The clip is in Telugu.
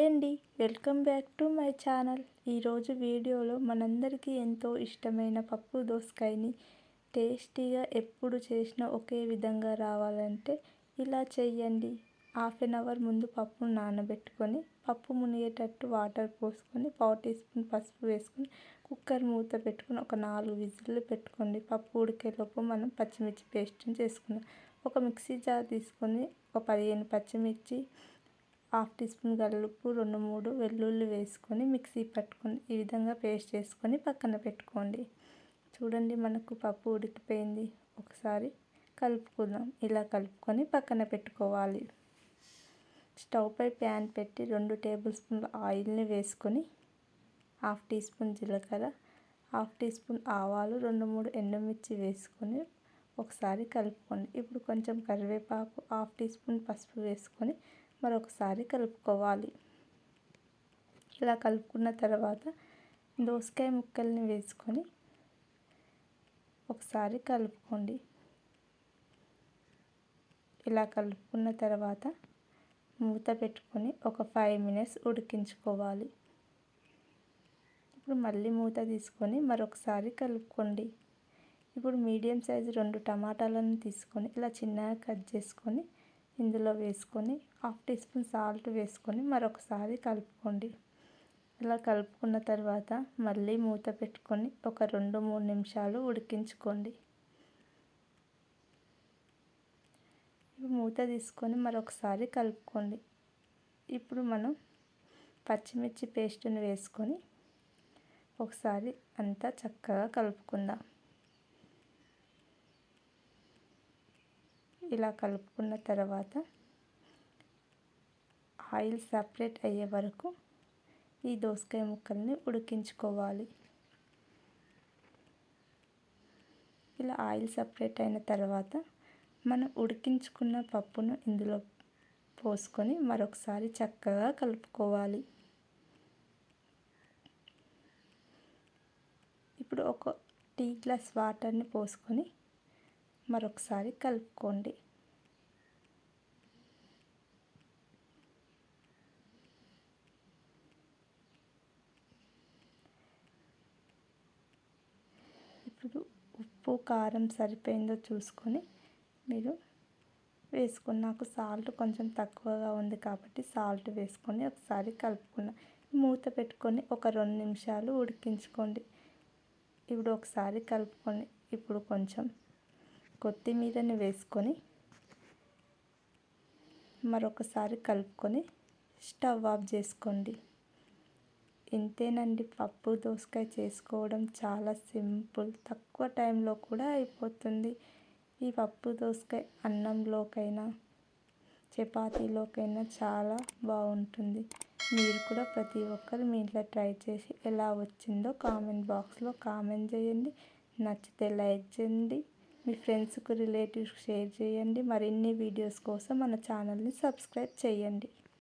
హాయ్ అండి welcome back to my channel. ఈరోజు వీడియోలో మనందరికీ ఎంతో ఇష్టమైన పప్పు దోసకాయని టేస్టీగా ఎప్పుడు చేసినా ఒకే విధంగా రావాలంటే ఇలా చేయండి హాఫ్ అన్ అవర్ ముందు పప్పును నానబెట్టుకొని పప్పు మునిగేటట్టు వాటర్ పోసుకొని పావు టీ స్పూన్ పసుపు వేసుకొని కుక్కర్ మూత పెట్టుకొని ఒక నాలుగు విజిల్లు పెట్టుకోండి. పప్పు ఉడికేలోపు మనం పచ్చిమిర్చి పేస్ట్ని చేసుకుందాం. ఒక మిక్సీ జార్ తీసుకొని ఒక పదిహేను పచ్చిమిర్చి హాఫ్ టీ స్పూన్ గల్లుప్పు రెండు మూడు వెల్లుల్లి వేసుకొని మిక్సీ పట్టుకొని ఈ విధంగా పేస్ట్ చేసుకొని పక్కన పెట్టుకోండి. చూడండి మనకు పప్పు ఉడికిపోయింది. ఒకసారి కలుపుకుందాం. ఇలా కలుపుకొని పక్కన పెట్టుకోవాలి. స్టవ్ పై ప్యాన్ పెట్టి రెండు టేబుల్ స్పూన్ల ఆయిల్ని వేసుకొని హాఫ్ టీ స్పూన్ జీలకర్ర హాఫ్ టీ స్పూన్ ఆవాలు రెండు మూడు ఎండుమిర్చి వేసుకొని ఒకసారి కలుపుకోండి. ఇప్పుడు కొంచెం కరివేపాకు హాఫ్ టీ స్పూన్ పసుపు వేసుకొని మరొకసారి కలుపుకోవాలి. ఇలా కలుపుకున్న తర్వాత దోసకాయ ముక్కల్ని వేసుకొని ఒకసారి కలుపుకోండి. ఇలా కలుపుకున్న తర్వాత మూత పెట్టుకొని ఒక ఫైవ్ మినిట్స్ ఉడికించుకోవాలి. ఇప్పుడు మళ్ళీ మూత తీసుకొని మరొకసారి కలుపుకోండి. ఇప్పుడు మీడియం సైజు రెండు టమాటాలను తీసుకొని ఇలా చిన్నగా కట్ చేసుకొని ఇందులో వేసుకొని హాఫ్ టీ స్పూన్ సాల్ట్ వేసుకొని మరొకసారి కలుపుకోండి. ఇలా కలుపుకున్న తర్వాత మళ్ళీ మూత పెట్టుకొని ఒక రెండు మూడు నిమిషాలు ఉడికించుకోండి. మూత తీసుకొని మరొకసారి కలుపుకోండి. ఇప్పుడు మనం పచ్చిమిర్చి పేస్ట్ని వేసుకొని ఒకసారి అంతా చక్కగా కలుపుకుందాం. ఇలా కలుపుకున్న తర్వాత ఆయిల్ సపరేట్ అయ్యే వరకు ఈ దోసకాయ ముక్కల్ని ఉడికించుకోవాలి. ఇలా ఆయిల్ సపరేట్ అయిన తర్వాత మనం ఉడికించుకున్న పప్పును ఇందులో పోసుకొని మరొకసారి చక్కగా కలుపుకోవాలి. ఇప్పుడు ఒక టీ గ్లాస్ వాటర్ని పోసుకొని మరొకసారి కలుపుకోండి ఇప్పుడు ఉప్పు కారం సరిపోయిందో చూసుకొని మీరు వేసుకుని నాకు సాల్ట్ కొంచెం తక్కువగా ఉంది కాబట్టి సాల్ట్ వేసుకొని ఒకసారి కలుపుకున్న. మూత పెట్టుకొని ఒక రెండు నిమిషాలు ఉడికించుకోండి. ఇప్పుడు ఒకసారి కలుపుకొని ఇప్పుడు కొంచెం కొత్తిమీరని వేసుకొని మరొకసారి కలుపుకొని స్టవ్ ఆఫ్ చేసుకోండి. ఇంతేనండి. పప్పు దోసకాయ చేసుకోవడం చాలా సింపుల్. తక్కువ టైంలో కూడా అయిపోతుంది. ఈ పప్పు దోసకాయ అన్నంలోకైనా చపాతీలోకైనా చాలా బాగుంటుంది. మీరు కూడా ప్రతి ఒక్కరు మీ ఇంట్లో ట్రై చేసి ఎలా వచ్చిందో కామెంట్ బాక్స్లో కామెంట్ చేయండి. నచ్చితే లైక్ చేయండి. మీ ఫ్రెండ్స్కు రిలేటివ్స్కి షేర్ చేయండి. మరిన్ని వీడియోస్ కోసం మన ఛానల్ని సబ్స్క్రైబ్ చేయండి.